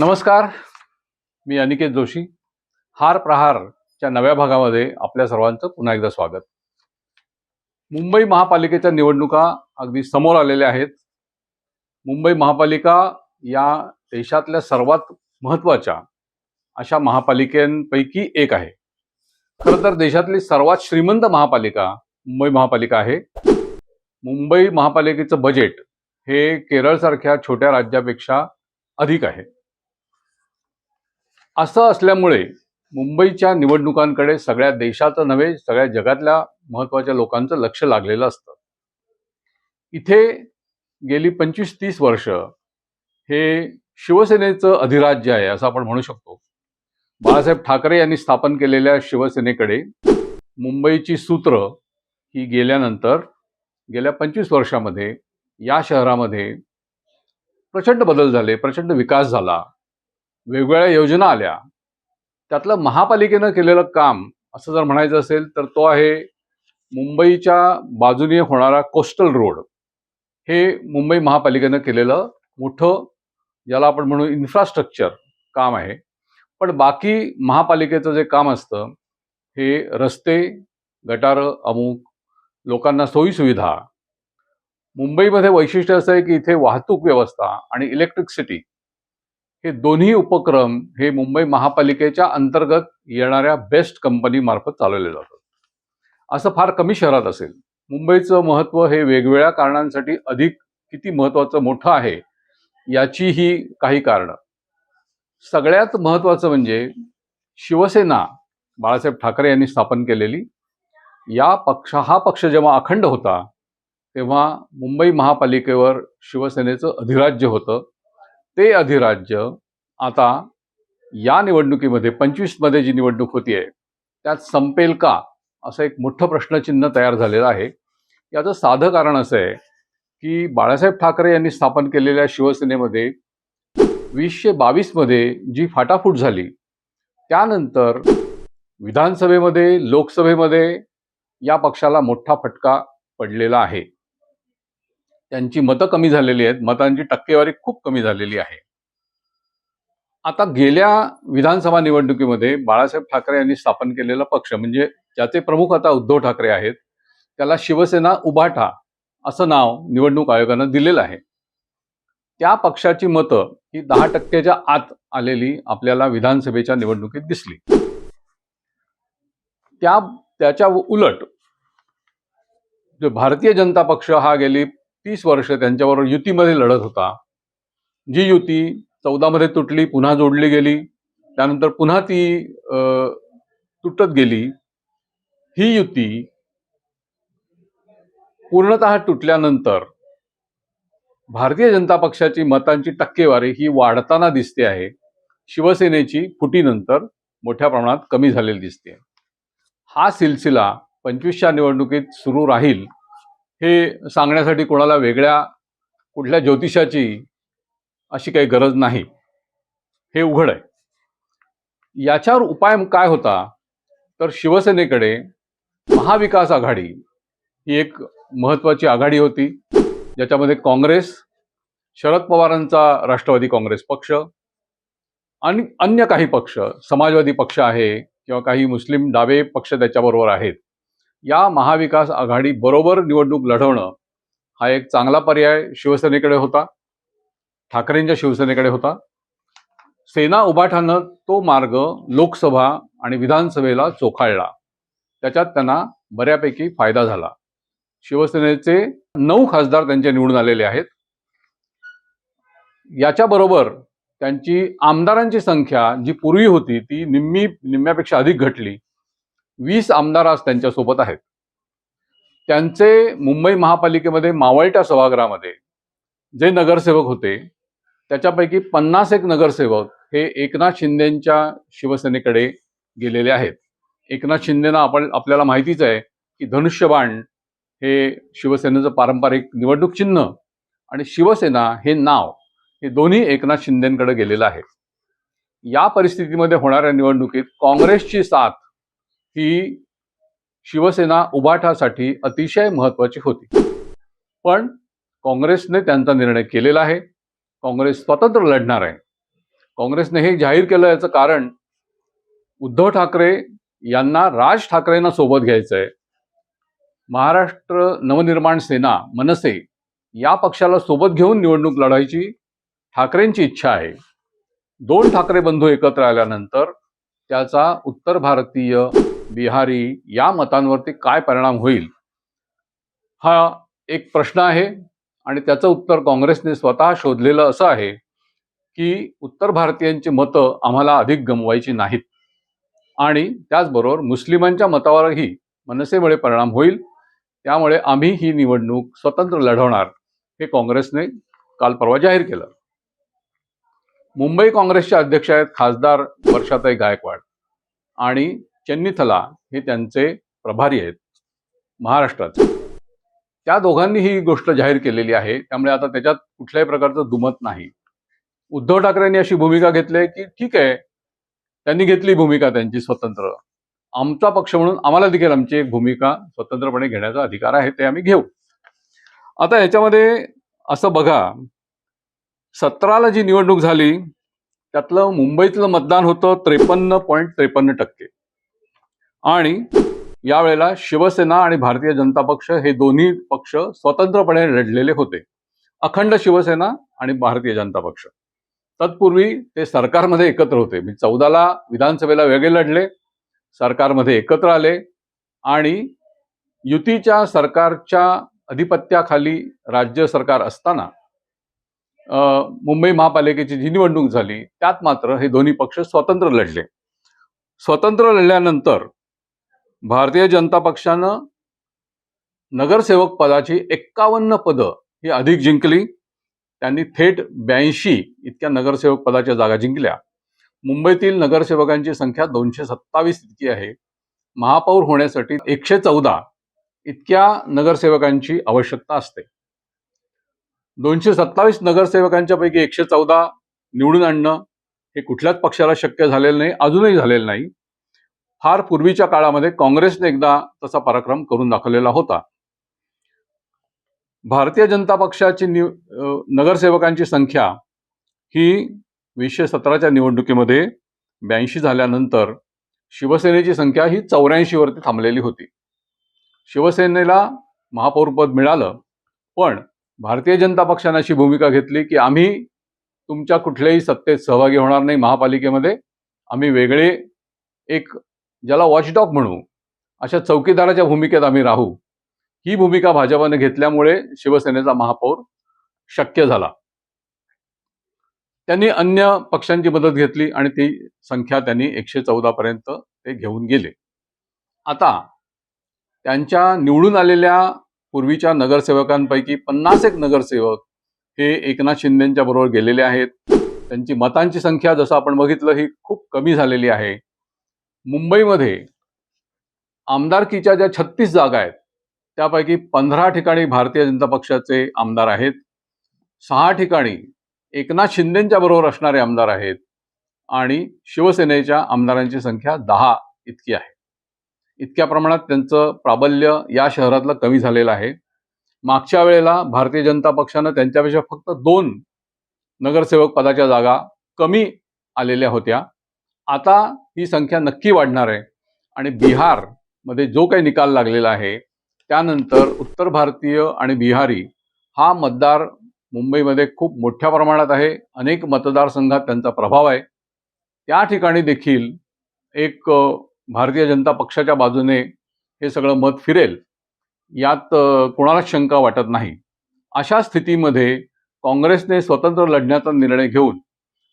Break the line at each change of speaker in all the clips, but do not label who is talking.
नमस्कार. मी अनिकेत जोशी. हार प्रहारच्या नव्या भागामध्ये आपल्या सर्वांचं पुन्हा एकदा स्वागत. मुंबई महापालिकेच्या निवडणुका अगदी समोर आलेल्या आहेत. मुंबई महापालिका या देशातल्या सर्वात महत्त्वाच्या अशा महापालिकेंपैकी एक आहे. खरं तर देशातली सर्वात श्रीमंत महापालिका मुंबई महापालिका आहे. मुंबई महापालिकेचं बजेट हे केरळसारख्या छोट्या राज्यापेक्षा अधिक आहे. असं असल्यामुळे मुंबईच्या निवडणुकांकडे सगळ्या देशाचं नव्हे सगळ्या जगातल्या महत्त्वाच्या लोकांचं लक्ष लागलेलं असतं. इथे गेली पंचवीस तीस वर्ष हे शिवसेनेचं अधिराज्य आहे असं आपण म्हणू शकतो. बाळासाहेब ठाकरे यांनी स्थापन केलेल्या शिवसेनेकडे मुंबईची सूत्र ही गेल्यानंतर गेल्या पंचवीस वर्षामध्ये या शहरामध्ये प्रचंड बदल झाले प्रचंड विकास झाला. वेगवेगळ्या योजना आल्या. त्यातलं महापालिकेनं केलेलं काम असं जर म्हणायचं असेल तर तो आहे मुंबईच्या बाजूने होणारा कोस्टल रोड. हे मुंबई महापालिकेनं केलेलं मोठं ज्याला आपण म्हणू इन्फ्रास्ट्रक्चर काम आहे. पण बाकी महापालिकेचं जे काम असतं हे रस्ते गटारं अमुक लोकांना सोयीसुविधा. मुंबईमध्ये वैशिष्ट्य असं आहे की इथे वाहतूक व्यवस्था आणि इलेक्ट्रिसिटी हे दोन्ही उपक्रम हे मुंबई महापालिकेच्या अंतर्गत येणाऱ्या बेस्ट कंपनीमार्फत चालवले जातात. असं फार कमी शहरात असेल. मुंबईचं महत्त्व हे वेगवेगळ्या कारणांसाठी अधिक किती महत्त्वाचं मोठं आहे याचीही काही कारणं. सगळ्यात महत्त्वाचं म्हणजे शिवसेना बाळासाहेब ठाकरे यांनी स्थापन केलेली. या पक्ष हा पक्ष जेव्हा अखंड होता तेव्हा मुंबई महापालिकेवर शिवसेनेचं अधिराज्य होतं. ते अधिराज्य आता या निवडणुकीमध्ये पंचवीसमध्ये जी निवडणूक होती आहे त्यात संपेल का असं एक मोठं प्रश्नचिन्ह तयार झालेलं आहे. याचं साधं कारण असं आहे की बाळासाहेब ठाकरे यांनी स्थापन केलेल्या शिवसेनेमध्ये वीसशे बावीसमध्ये जी फाटाफूट झाली त्यानंतर विधानसभेमध्ये लोकसभेमध्ये या पक्षाला मोठा फटका पडलेला आहे. त्यांची मतं कमी झालेली आहेत. मतांची टक्केवारी खूप कमी झालेली आहे. आता गेल्या विधानसभा निवडणुकीमध्ये बाळासाहेब ठाकरे यांनी स्थापन केलेला पक्ष म्हणजे ज्याचे प्रमुख आता उद्धव ठाकरे आहेत त्याला शिवसेना उभाठा असं नाव निवडणूक आयोगानं दिलेलं आहे. त्या पक्षाची मतं ही दहा टक्क्याच्या आत आलेली आपल्याला विधानसभेच्या निवडणुकीत दिसली. त्या त्याच्या उलट जो भारतीय जनता पक्ष हा गेली तीस वर्ष त्यांच्याबरोबर युतीमध्ये लढत होता. जी युती चौदामध्ये तुटली पुन्हा जोडली गेली त्यानंतर पुन्हा ती तुटत गेली ही युती पूर्णतः तुटल्यानंतर भारतीय जनता पक्षाची मतांची टक्केवारी ही वाढताना दिसते आहे. शिवसेनेची फुटीनंतर मोठ्या प्रमाणात कमी झालेली दिसते. हा सिलसिला पंचवीसच्या निवडणुकीत सुरू राहील. हे सांगण्यासाठी कोणाला वेगळ्या कुठल्या ज्योतिषाची अशी काही गरज नाही. हे उघड आहे. याच्यावर उपाय काय होता? तर शिवसेनेकडे महाविकास आघाडी ही एक महत्त्वाची आघाडी होती. ज्याच्यामध्ये काँग्रेस शरद पवारांचा राष्ट्रवादी काँग्रेस पक्ष आणि अन्य काही पक्ष समाजवादी पक्ष आहे किंवा काही मुस्लिम डावे पक्ष त्याच्याबरोबर आहेत. या महाविकास आघाडी बरोबर निवडणूक लढवणं हा एक चांगला पर्याय शिवसेनेकडे होता. ठाकरेंच्या शिवसेनेकडे होता. सेना उभाठानं तो मार्ग लोकसभा आणि विधानसभेला चोखाळला. त्याच्यात त्यांना बऱ्यापैकी फायदा झाला. शिवसेनेचे नऊ खासदार त्यांचे निवडून आलेले आहेत. याच्याबरोबर त्यांची आमदारांची संख्या जी पूर्वी होती ती निम्मी निम्म्यापेक्षा अधिक घटली. वीस आमदार आज त्यांच्यासोबत आहेत. त्यांचे मुंबई महापालिकेमध्ये मावळट्या सभागृहामध्ये जे नगरसेवक होते त्याच्यापैकी पन्नास एक नगरसेवक हे एकनाथ शिंदेच्या शिवसेनेकडे गेलेले आहेत. एकनाथ शिंदेना आपण आपल्याला माहितीच आहे की धनुष्यबाण हे शिवसेनेचं पारंपरिक निवडणूक चिन्ह आणि शिवसेना हे नाव हे दोन्ही एकनाथ शिंदेकडे गेलेलं आहे. या परिस्थितीमध्ये होणाऱ्या निवडणुकीत काँग्रेसची साथ ही शिवसेना उभाठासाठी अतिशय महत्त्वाची होती. पण काँग्रेसने त्यांचा निर्णय केलेला आहे. काँग्रेस स्वतंत्र लढणार आहे. काँग्रेसने हे जाहीर केलं याचं कारण उद्धव ठाकरे यांना राज ठाकरेंना सोबत घ्यायचं आहे महाराष्ट्र नवनिर्माण सेना मनसे या पक्षाला सोबत घेऊन निवडणूक लढायची ठाकरेंची इच्छा आहे. दोन ठाकरे बंधू एकत्र आल्यानंतर त्याचा उत्तर भारतीय बिहारी या मतांवरती काय परिणाम होईल? हा एक प्रश्न आहे आणि त्याचं उत्तर काँग्रेसने स्वतः शोधलेलं असं आहे की उत्तर भारतीयांची मतं आम्हाला अधिक गमवायची नाहीत. आणि त्याचबरोबर मुस्लिमांच्या मतावरही मनसेमुळे परिणाम होईल. त्यामुळे आम्ही ही निवडणूक स्वतंत्र लढवणार हे काँग्रेसने काल परवा जाहीर केलं. मुंबई काँग्रेसचे अध्यक्ष आहेत खासदार वर्षाताई गायकवाड आणि चेन्निथला हे त्यांचे प्रभारी आहेत महाराष्ट्राचे त्या दोघांनी ही गोष्ट जाहीर केलेली आहे त्यामुळे आता त्याच्यात कुठल्याही प्रकारचं दुमत नाही. उद्धव ठाकरेंनी अशी भूमिका घेतली आहे की ठीक आहे त्यांनी घेतली भूमिका त्यांची स्वतंत्र. आमचा पक्ष म्हणून आम्हाला देखील आमची एक भूमिका स्वतंत्रपणे घेण्याचा अधिकार आहे ते आम्ही घेऊ. आता याच्यामध्ये असं बघा सतराला जी निवडणूक झाली त्यातलं मुंबईतलं मतदान होतं त्रेपन्न पॉईंट त्रेपन्न टक्के. आणि यावेळेला शिवसेना आणि भारतीय जनता पक्ष हे दोन्ही पक्ष स्वतंत्रपणे लढलेले होते. अखंड शिवसेना आणि भारतीय जनता पक्ष. तत्पूर्वी ते सरकारमध्ये एकत्र होते. मी चौदाला विधानसभेला वेगळे लढले. सरकारमध्ये एकत्र आले. आणि युतीच्या सरकारच्या अधिपत्याखाली राज्य सरकार असताना मुंबई महापालिकेची जी निवडणूक झाली त्यात मात्र हे दोन्ही पक्ष स्वतंत्र लढले. स्वतंत्र लढल्यानंतर भारतीय जनता पक्षानं नगरसेवक पदाची एक्कावन्न पदं ही अधिक जिंकली. त्यांनी थेट ब्याऐंशी इतक्या नगरसेवक पदाच्या जागा जिंकल्या. मुंबईतील नगरसेवकांची संख्या दोनशे सत्तावीस इतकी आहे. महापौर होण्यासाठी एकशे चौदा इतक्या नगरसेवकांची आवश्यकता असते. दोनशे सत्तावीस नगरसेवकांच्या पैकी एकशे चौदा निवडून आणणं हे कुठल्याच पक्षाला शक्य झालेलं नाही अजूनही झालेलं नाही. फार पूर्वीच्या काळामध्ये काँग्रेसने एकदा तसा पराक्रम करून दाखवलेला होता. भारतीय जनता पक्षाची निव नगरसेवकांची संख्या ही वीसशे सतराच्या निवडणुकीमध्ये ब्याऐंशी झाल्यानंतर शिवसेनेची संख्या ही चौऱ्याऐंशीवरती थांबलेली होती. शिवसेनेला महापौरपद मिळालं पण भारतीय जनता पक्षाने अशी भूमिका घेतली की आम्ही तुमच्या कुठल्याही सत्तेत सहभागी होणार नाही. महापालिकेमध्ये आम्ही वेगळे एक ज्याला वॉचडॉग म्हणू अशा चौकीदाराच्या भूमिकेत आम्ही राहू. ही भूमिका भाजपाने घेतल्यामुळे शिवसेनेचा महापौर शक्य झाला. त्यांनी अन्य पक्षांची मदत घेतली आणि ती संख्या त्यांनी एकशे चौदा पर्यंत ते घेऊन गेले. आता त्यांच्या निवडून आलेल्या पूर्वीच्या नगरसेवकांपैकी पन्नास एक नगरसेवक हे एकनाथ शिंदेच्या बरोबर गेलेले आहेत. त्यांची मतांची संख्या जसं आपण बघितलं ही खूप कमी झालेली आहे. मुंबईमध्ये आमदारकीच्या ज्या छत्तीस जागा आहेत त्यापैकी पंधरा ठिकाणी भारतीय जनता पक्षाचे आमदार आहेत. सहा ठिकाणी एकनाथ शिंदेच्या बरोबर असणारे आमदार आहेत आणि शिवसेनेच्या आमदारांची संख्या दहा इतकी आहे. इतक्या प्रमाणात त्यांचं प्राबल्य या शहरातलं कमी झालेलं आहे. मागच्या वेळेला भारतीय जनता पक्षानं त्यांच्यापेक्षा फक्त दोन नगरसेवक पदाच्या जागा कमी आलेल्या होत्या. आता ही संख्या नक्की वाढणार आहे. आणि बिहारमध्ये जो काही निकाल लागलेला आहे त्यानंतर उत्तर भारतीय आणि बिहारी हा मतदार मुंबईमध्ये खूप मोठ्या प्रमाणात आहे. अनेक मतदारसंघात त्यांचा प्रभाव आहे. त्या ठिकाणी देखील एक भारतीय जनता पक्षाच्या बाजूने हे सगळं मत फिरेल. यात कोणालाच शंका वाटत नाही. अशा स्थितीमध्ये काँग्रेसने स्वतंत्र लढण्याचा निर्णय घेऊन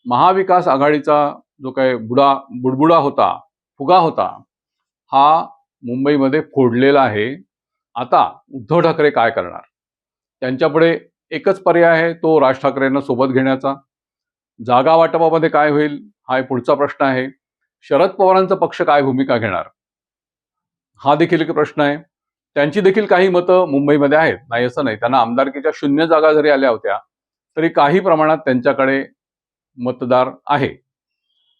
महाविकास आघाडीचा जो काय बुडा बुडबुडा होता फुगा होता हा मुंबईमध्ये फोडलेला आहे. आता उद्धव ठाकरे काय करणार? त्यांच्यापुढे एकच पर्याय आहे तो राज ठाकरेंना सोबत घेण्याचा. जागा वाटपामध्ये काय होईल हा पुढचा प्रश्न आहे. शरद पवारांचा पक्ष काय भूमिका घेणार? हा देखील एक प्रश्न आहे. त्यांची देखील काही मतं मुंबईमध्ये आहेत. नाही असं नाही. त्यांना आमदारकीच्या शून्य जागा जरी आल्या होत्या तरी काही प्रमाणात त्यांच्याकडे मतदार आहे.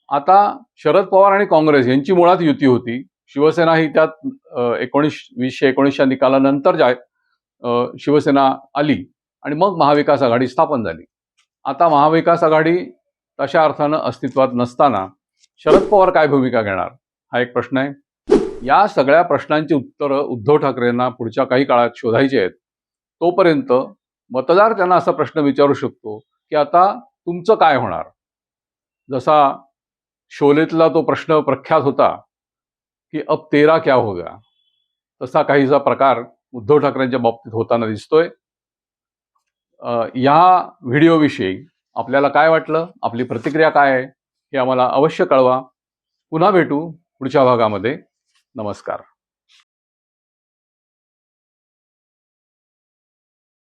आता शरद पवार आणि काँग्रेस यांची मुळात युती होती. शिवसेना ही त्यात एकोणीस वीसशे एकोणीसच्या निकालानंतर जा शिवसेना आली आणि मग महाविकास आघाडी स्थापन झाली. आता महाविकास आघाडी तशा अर्थानं अस्तित्वात नसताना शरद पवार काय भूमिका घेणार? हा एक प्रश्न आहे. या सगळ्या प्रश्नांची उत्तरं उद्धव ठाकरेंना पुढच्या काही काळात शोधायची आहेत. तोपर्यंत मतदार त्यांना असा प्रश्न विचारू शकतो की आता तुमचं काय होणार? जसा शोलेतला तो प्रश्न प्रख्यात होता की अब तेरा क्या होगा तसा काहीसा प्रकार उद्धव ठाकरेंच्या बाबतीत होताना दिसतोय. या व्हिडिओविषयी आपल्याला काय वाटलं? आपली प्रतिक्रिया काय आहे? हे आम्हाला अवश्य कळवा. पुन्हा भेटू पुढच्या भागामध्ये. नमस्कार.